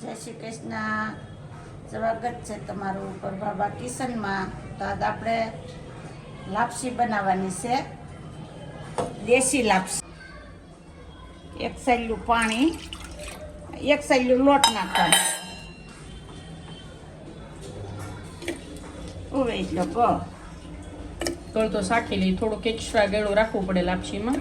જય શ્રી કૃષ્ણ. સ્વાગત છે તમારું ઉપર બાબા કિશનમાં. તો આજ આપણે લાપસી બનાવવાની છે. દેશી લાપસી. એક સૈલું પાણી એક સૈલું લોટ નાખવાનું. ઉવે એટલો કહો ગળ તો સાખી લઈ થોડુંક એક્સ્ટ્રા ગળું રાખવું પડે લાપસીમાં.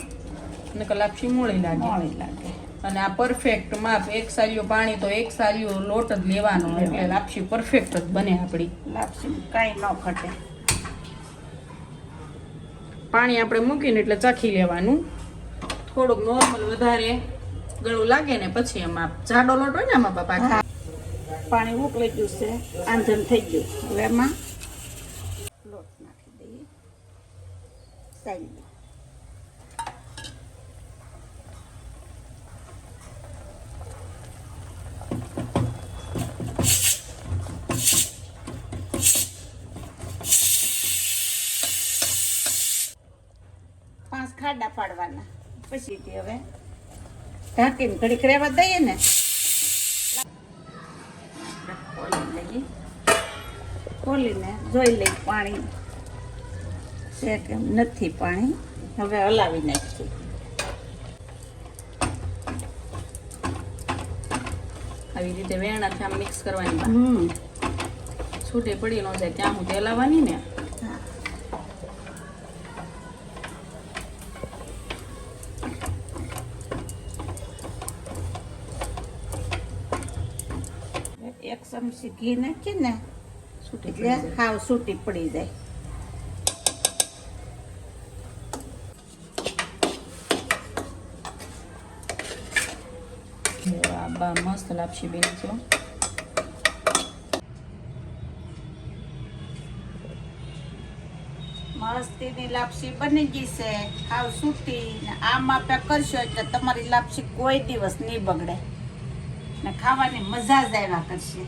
નકર લાપસી મોળી લાગે. મોળી લાગે. અને આ પરફેક્ટ માપ એક સાલિયો પાણી તો એક સાલિયો લોટ જ લેવાનો એટલે લાપસી પરફેક્ટ જ બને આપણી. લાપસી કાંઈ ન ખટે પાણી આપણે મૂકીને એટલે ચાખી લેવાનું. થોડુંક નોર્મલ વધારે ગળું લાગે ને પછી એમાં જાડો લોટ હોય ને આમાં બાપા પાણી ઉકળી ગયું છે. આંધણ થઈ ગયું. હવે એમાં લોટ નાખી દઈએ. સાઈડ પાંચ ખાડા પાડવાના. પછી હવે ઢાંકીને ઘડીક રહેવા દઈએ ને. ખોલી ખોલીને જોઈ લઈ પાણી છે કે નથી પાણી. હવે હલાવી નાખીએ આવી રીતે વેણાથી આમ મિક્સ કરવાની છૂટી પડી ન જાય ત્યાં હું હલાવવાની ને હા. એક ચમચી ઘી નાખી ને એટલે હાવ સૂટી પડી જાય. બા મસ્ત લાપસી બેન છે. મસ્તીની લાપસી બની ગઈ છે. હાવ સૂટી ને આ માપે કરશો એટલે તમારી લાપસી કોઈ દિવસ નહીં બગડે. ને ખાવાની મજા જ આવ્યા કરશે.